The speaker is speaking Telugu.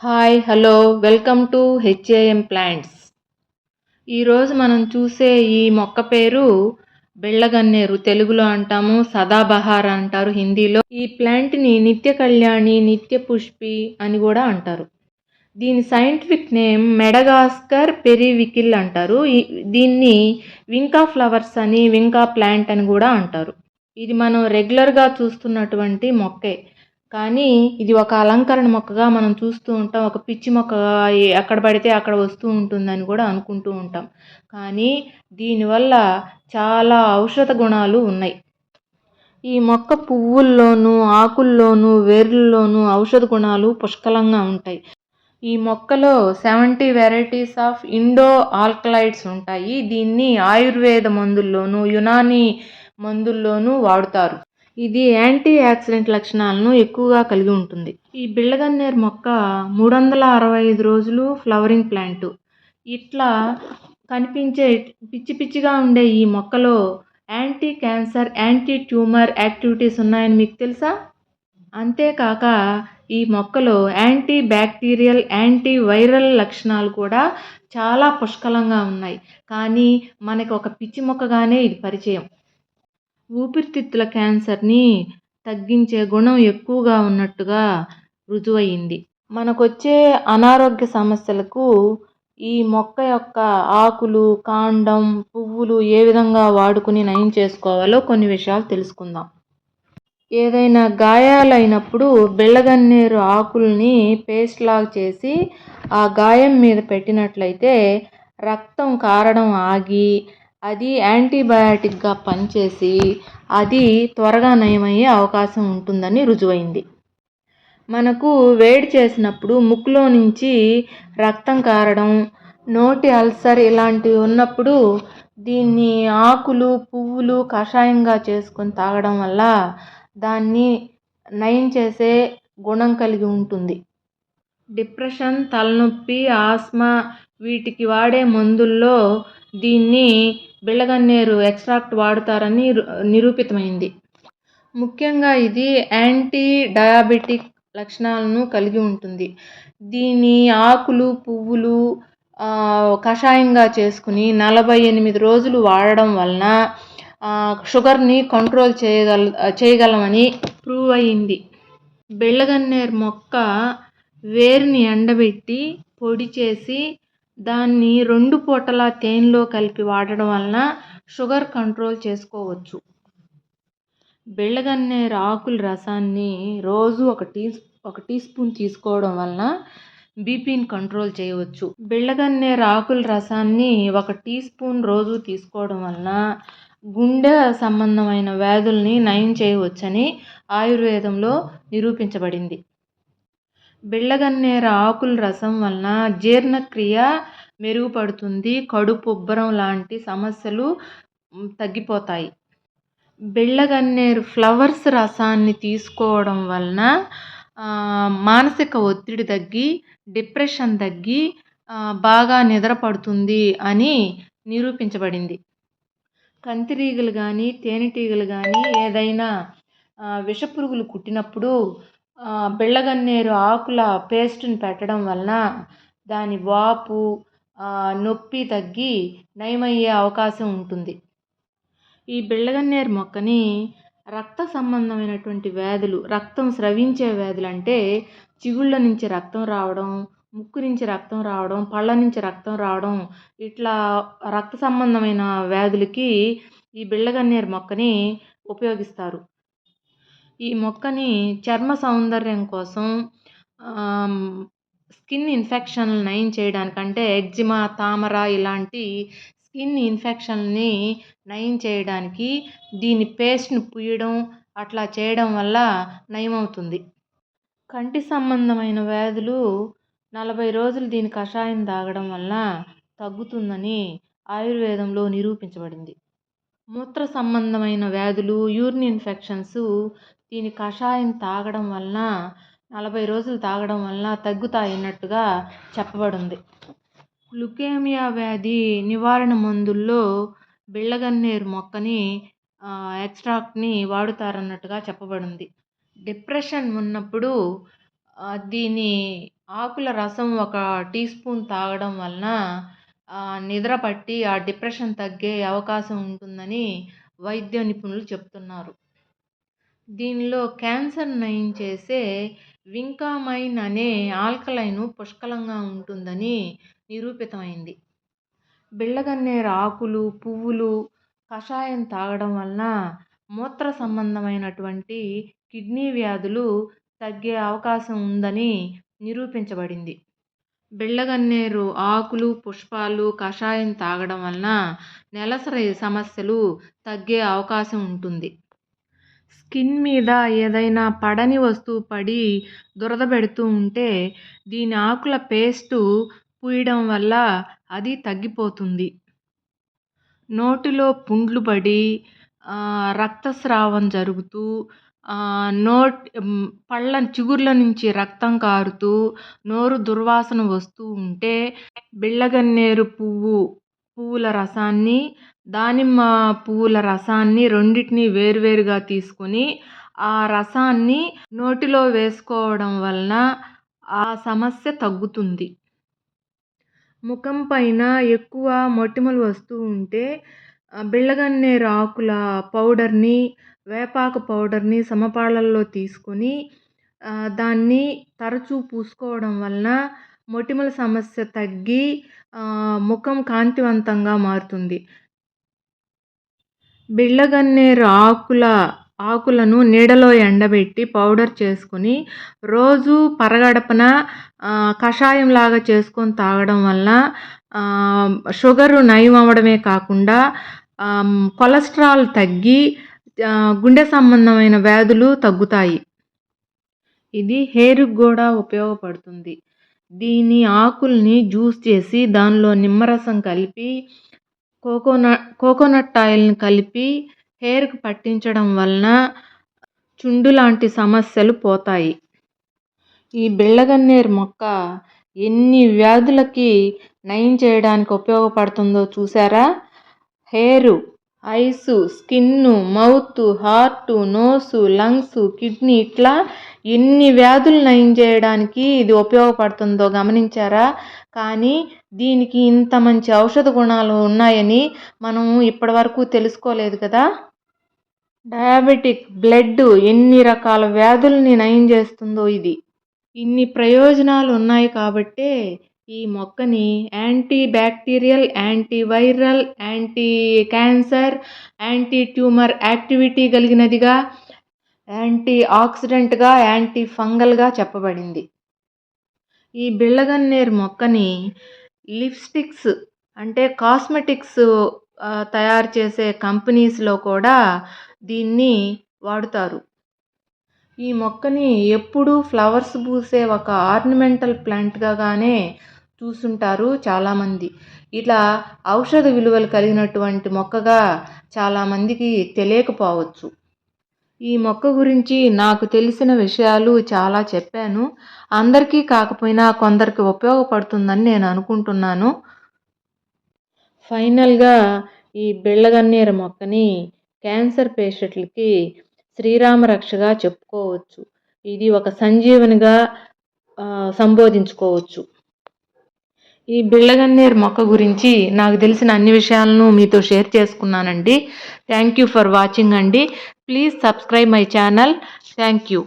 Hi hello welcome to HAM plants. ఈరోజు మనం చూసే ఈ మొక్క పేరు బెళ్ళగన్నేరు. తెలుగులో అంటాము సదాబహార్ అంటారు హిందీలో. ఈ ప్లాంట్ని నిత్య కళ్యాణి నిత్య పుష్పి అని కూడా అంటారు. దీని సైంటిఫిక్ నేమ్ మెడగాస్కర్ పెరివికిల్ అంటారు. దీన్ని వింకా ఫ్లవర్స్ అని వింకా ప్లాంట్ అని కూడా అంటారు. ఇది మనం రెగ్యులర్గా చూస్తున్నటువంటి మొక్కే. కానీ ఇది ఒక అలంకరణ మొక్కగా మనం చూస్తూ ఉంటాం. ఒక పిచ్చి మొక్క ఎక్కడ పడితే అక్కడ వస్తూ ఉంటుందని కూడా అనుకుంటూ ఉంటాం. కానీ దీనివల్ల చాలా ఔషధ గుణాలు ఉన్నాయి. ఈ మొక్క పువ్వుల్లోనూ ఆకుల్లోనూ వేర్లలోనూ ఔషధ గుణాలు పుష్కలంగా ఉంటాయి. ఈ మొక్కలో seventy varieties of indole alkaloids ఉంటాయి. దీన్ని ఆయుర్వేద మందుల్లోనూ యునానీ మందుల్లోనూ వాడుతారు. ఇది యాంటీ ఆక్సిడెంట్ లక్షణాలను ఎక్కువగా కలిగి ఉంటుంది. ఈ బిళ్ళగన్నేరు మొక్క మూడు వందల అరవై ఐదు రోజులు ఫ్లవరింగ్ ప్లాంట్. ఇట్లా కనిపించే పిచ్చి పిచ్చిగా ఉండే ఈ మొక్కలో anti cancer anti tumour activities ఉన్నాయని మీకు తెలుసా? అంతేకాక ఈ మొక్కలో యాంటీ బ్యాక్టీరియల్ యాంటీ వైరల్ లక్షణాలు కూడా చాలా పుష్కలంగా ఉన్నాయి. కానీ మనకి ఒక పిచ్చి మొక్కగానే ఇది పరిచయం. ఊపిరితిత్తుల క్యాన్సర్ని తగ్గించే గుణం ఎక్కువగా ఉన్నట్టుగా రుజువయింది మనకొచ్చే అనారోగ్య సమస్యలకు ఈ మొక్క యొక్క ఆకులు కాండం పువ్వులు ఏ విధంగా వాడుకుని నయం చేసుకోవాలో కొన్ని విషయాలు తెలుసుకుందాం. ఏదైనా గాయాలైనప్పుడు బిళ్ళగన్నేరు ఆకుల్ని పేస్ట్ లాగా చేసి ఆ గాయం మీద పెట్టినట్లయితే రక్తం కారడం ఆగి అది యాంటీబయాటిక్గా పనిచేసి అది త్వరగా నయమయ్యే అవకాశం ఉంటుందని రుజువైంది. మనకు వేడి చేసినప్పుడు ముక్కులో నుంచి రక్తం కారడం నోటి అల్సర్ ఇలాంటివి ఉన్నప్పుడు దీన్ని ఆకులు పువ్వులు కషాయంగా చేసుకొని తాగడం వల్ల దాన్ని నయం చేసే గుణం కలిగి ఉంటుంది. డిప్రెషన్ తలనొప్పి ఆస్మా వీటికి వాడే మందుల్లో దీన్ని బిళ్ళగన్నేరు ఎక్స్ట్రాక్ట్ వాడుతారని నిరూపితమైంది. ముఖ్యంగా ఇది యాంటీ డయాబెటిక్ లక్షణాలను కలిగి ఉంటుంది. దీని ఆకులు పువ్వులు కషాయంగా చేసుకుని నలభై ఎనిమిది రోజులు వాడడం వలన షుగర్ని కంట్రోల్ చేయగల చేయగలమని ప్రూవ్ అయింది. బెళ్ళగన్నేరు మొక్క వేరుని ఎండబెట్టి పొడి చేసి దాన్ని రెండు పూటల తేనెలో కలిపి వాడడం వలన షుగర్ కంట్రోల్ చేసుకోవచ్చు. బెళ్ళగన్నేరు ఆకుల రసాన్ని రోజు ఒక టీ ఒక టీ స్పూన్ తీసుకోవడం వలన బీపీని కంట్రోల్ చేయవచ్చు. బెళ్ళగన్నేరు ఆకుల రసాన్ని ఒక టీ స్పూన్ రోజు తీసుకోవడం వలన గుండె సంబంధమైన వ్యాధుల్ని నయం చేయవచ్చని ఆయుర్వేదంలో నిరూపించబడింది. బిళ్ళగన్నేరు ఆకుల రసం వలన జీర్ణక్రియ మెరుగుపడుతుంది. కడుపు ఉబ్బరం లాంటి సమస్యలు తగ్గిపోతాయి. బిళ్ళగన్నేరు ఫ్లవర్స్ రసాన్ని తీసుకోవడం వలన మానసిక ఒత్తిడి తగ్గి డిప్రెషన్ తగ్గి బాగా నిద్ర పడుతుంది అని నిరూపించబడింది. కంతిరీగలు కానీ తేనెటీగలు కానీ ఏదైనా విషపురుగులు కుట్టినప్పుడు బిళ్ళగన్నేరు ఆకుల పేస్ట్ని పెట్టడం వలన దాని వాపు నొప్పి తగ్గి నయమయ్యే అవకాశం ఉంటుంది. ఈ బిళ్ళగన్నేరు మొక్కని రక్త సంబంధమైనటువంటి వ్యాధులు రక్తం స్రవించే వ్యాధులు అంటే చిగుళ్ళ నుంచి రక్తం రావడం ముక్కు నుంచి రక్తం రావడం పళ్ళ నుంచి రక్తం రావడం ఇట్లా రక్త సంబంధమైన వ్యాధులకి ఈ బిళ్ళగన్నేరు మొక్కని ఉపయోగిస్తారు. ఈ మొక్కని చర్మ సౌందర్యం కోసం స్కిన్ ఇన్ఫెక్షన్లు నయం చేయడానికంటే ఎగ్జిమా తామర ఇలాంటి స్కిన్ ఇన్ఫెక్షన్ని నయం చేయడానికి దీని పేస్ట్ని పూయడం అట్లా చేయడం వల్ల నయమవుతుంది. కంటి సంబంధమైన వ్యాధులు నలభై రోజులు దీని కషాయం తాగడం వల్ల తగ్గుతుందని ఆయుర్వేదంలో నిరూపించబడింది. మూత్ర సంబంధమైన వ్యాధులు యూరిన్ ఇన్ఫెక్షన్స్ దీని కషాయం తాగడం వలన నలభై రోజులు తాగడం వలన తగ్గుతాయన్నట్టుగా చెప్పబడింది. లుకేమియా వ్యాధి నివారణ మందుల్లో బిళ్ళగన్నేరు మొక్కని ఎక్స్ట్రాక్ట్ని వాడుతారన్నట్టుగా చెప్పబడింది. డిప్రెషన్ ఉన్నప్పుడు దీని ఆకుల రసం ఒక టీ స్పూన్ తాగడం వలన నిద్ర పట్టి ఆ డిప్రెషన్ తగ్గే అవకాశం ఉంటుందని వైద్య నిపుణులు చెప్తున్నారు. దీనిలో క్యాన్సర్ నయం చేసే వింకామైన్ అనే ఆల్కలైను పుష్కలంగా ఉంటుందని నిరూపితమైంది. బిళ్ళగన్నేరు ఆకులు పువ్వులు కషాయం తాగడం వలన మూత్ర సంబంధమైనటువంటి కిడ్నీ వ్యాధులు తగ్గే అవకాశం ఉందని నిరూపించబడింది. బిళ్ళగన్నేరు ఆకులు పుష్పాలు కషాయం తాగడం వలన నెలసరి సమస్యలు తగ్గే అవకాశం ఉంటుంది. స్కిన్ మీద ఏదైనా పడని వస్తువు పడి దురద పెడుతూ ఉంటే దీని ఆకుల పేస్టు పూయడం వల్ల అది తగ్గిపోతుంది. నోటిలో పుండ్లు పడి రక్తస్రావం జరుగుతూ నోట్ పళ్ళ చిగుర్ల నుంచి రక్తం కారుతూ నోరు దుర్వాసన వస్తూ ఉంటే బిళ్ళగన్నేరు పువ్వు పువ్వుల రసాన్ని దానిమ్మ పువ్వుల రసాన్ని రెండింటిని వేరువేరుగా తీసుకొని ఆ రసాన్ని నోటిలో వేసుకోవడం వలన ఆ సమస్య తగ్గుతుంది. ముఖం పైన ఎక్కువ మొటిమలు వస్తూ ఉంటే బిళ్ళగన్నేరు ఆకుల పౌడర్ని వేపాకు పౌడర్ని సమపాళ్ళల్లో తీసుకొని దాన్ని తరచూ పూసుకోవడం వలన మొటిమల సమస్య తగ్గి ముఖం కాంతివంతంగా మారుతుంది. బిళ్ళగన్నేరు ఆకుల ఆకులను నీడలో ఎండబెట్టి పౌడర్ చేసుకొని రోజు పరగడపన కషాయం లాగా చేసుకొని తాగడం వల్ల షుగరు నయం అవ్వడమే కాకుండా కొలెస్ట్రాల్ తగ్గి గుండె సంబంధమైన వ్యాధులు తగ్గుతాయి. ఇది హెయిర్కి కూడా ఉపయోగపడుతుంది. దీని ఆకుల్ని జ్యూస్ చేసి దానిలో నిమ్మరసం కలిపి కోకోనట్ కోకోనట్ ఆయిల్ని కలిపి హెయిర్కి పట్టించడం వలన చుండు లాంటి సమస్యలు పోతాయి. ఈ బిళ్ళగన్నేరు మొక్క ఎన్ని వ్యాధులకి నయం చేయడానికి ఉపయోగపడుతుందో చూసారా? Hair eyes స్కిన్ను mouth heart nose lungs kidney ఇట్లా ఎన్ని వ్యాధులు నయం చేయడానికి ఇది ఉపయోగపడుతుందో గమనించారా? కానీ దీనికి ఇంత మంచి ఔషధ గుణాలు ఉన్నాయని మనం ఇప్పటివరకు తెలుసుకోలేదు కదా? డయాబెటిక్ బ్లడ్ ఎన్ని రకాల వ్యాధుల్ని నయం చేస్తుందో ఇది. ఇన్ని ప్రయోజనాలు ఉన్నాయి కాబట్టే ఈ మొక్కని anti bacterial anti viral anti cancer anti tumour activity కలిగినదిగా anti ఆక్సిడెంట్గా యాంటీ ఫంగల్గా చెప్పబడింది. ఈ బిళ్ళగన్నేరు మొక్కని లిప్స్టిక్స్ అంటే కాస్మెటిక్స్ తయారు చేసే కంపెనీస్లో కూడా దీన్ని వాడుతారు. ఈ మొక్కని ఎప్పుడూ ఫ్లవర్స్ పూసే ఒక ఆర్నమెంటల్ ప్లాంట్గానే చూసుంటారు చాలామంది. ఇలా ఔషధ విలువలు కలిగినటువంటి మొక్కగా చాలామందికి తెలియకపోవచ్చు. ఈ మొక్క గురించి నాకు తెలిసిన విషయాలు చాలా చెప్పాను. అందరికీ కాకపోయినా కొందరికి ఉపయోగపడుతుందని నేను అనుకుంటున్నాను. ఫైనల్గా ఈ బిళ్ళగన్నేరు మొక్కని క్యాన్సర్ పేషెంట్లకి శ్రీరామ రక్షగా చెప్పుకోవచ్చు. ఇది ఒక సంజీవనిగా సంబోధించుకోవచ్చు. ఈ బిళ్ళగన్నేరు మొక్క గురించి నాకు తెలిసిన అన్ని విషయాలను మీతో షేర్ చేసుకున్నానండి. థ్యాంక్ యూ ఫర్ వాచింగ్ అండి. Please subscribe my channel thank you